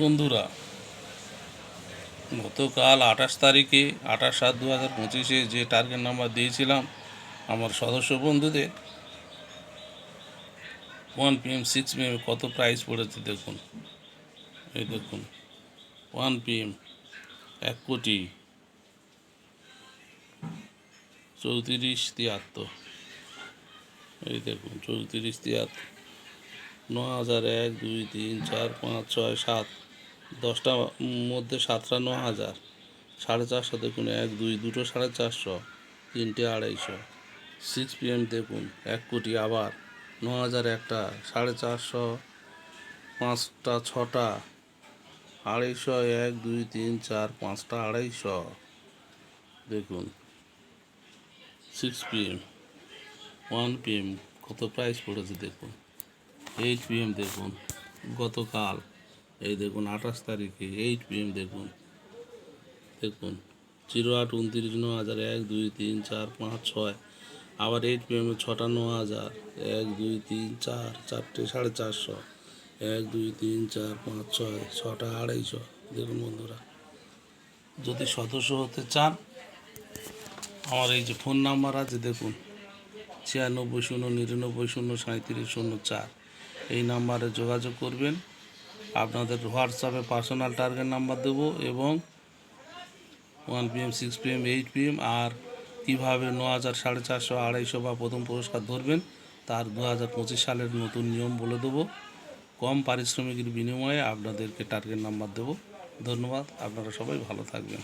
বন্ধুরা, গতকাল আঠাশ তারিখে, আঠাশ সাত দু হাজার পঁচিশে যে টার্গেট নাম্বার দিয়েছিলাম, আমার সদস্য বন্ধুদের ওয়ান পিএম সিক্স পিএম কত প্রাইস পড়েছে দেখুন। এই দেখুন ওয়ান পিএম এক কোটি চৌত্রিশ তিয়াত্তর। এই দেখুন, চৌত্রিশ তিয়াত্তর। ন হাজার এক, দুই, তিন, চার, পাঁচ, ছয়, সাত। দশটা মধ্যে সাতটা ন হাজার। সাড়ে চারশো দেখুন, এক, দুই, দুটো সাড়ে চারশো, তিনটে আড়াইশো। সিক্স পিএম দেখুন, এক কোটি আবার। ন হাজার একটা, সাড়ে চারশো, পাঁচটা, ছটা, আড়াইশো, এক, দুই, তিন, চার, পাঁচটা, আড়াইশো। দেখুন সিক্স পিএম ওয়ান পিএম কত প্রাইস পড়েছে দেখুন। এইট পিএম দেখুন, গতকাল, এই দেখুন, আঠাশ তারিখে এইট পিএম দেখুন দেখুন, জিরো আট উনত্রিশ ন হাজার এক, দুই, তিন, চার, পাঁচ, ছয়, আবার এইট পিএম ছটা ন হাজার এক, দুই, তিন, চার, চারটে সাড়ে চারশো, এক, দুই, তিন, চার, পাঁচ, ছয়, ছটা আড়াইশো, দেখুন বন্ধুরা, যদি সদস্য হতে চান, আমার এই যে ফোন নাম্বার আছে, দেখুন, ছিয়ানব্বই শূন্য নিরানব্বই শূন্য সাঁত্রিশ শূন্য চার এই নাম্বারে যোগাযোগ করবেন। আপনাদের হোয়াটসঅ্যাপে পার্সোনাল টার্গেট নাম্বার দেবো এবং one PM six PM eight PM আর কীভাবে ন হাজার, সাড়ে চারশো, আড়াইশো বা প্রথম পুরস্কার ধরবেন তার দু হাজার পঁচিশ সালের নতুন নিয়ম বলে দেবো। কম পারিশ্রমিকের বিনিময়ে আপনাদেরকে টার্গেট নাম্বার দেবো। ধন্যবাদ। আপনারা সবাই ভালো থাকবেন।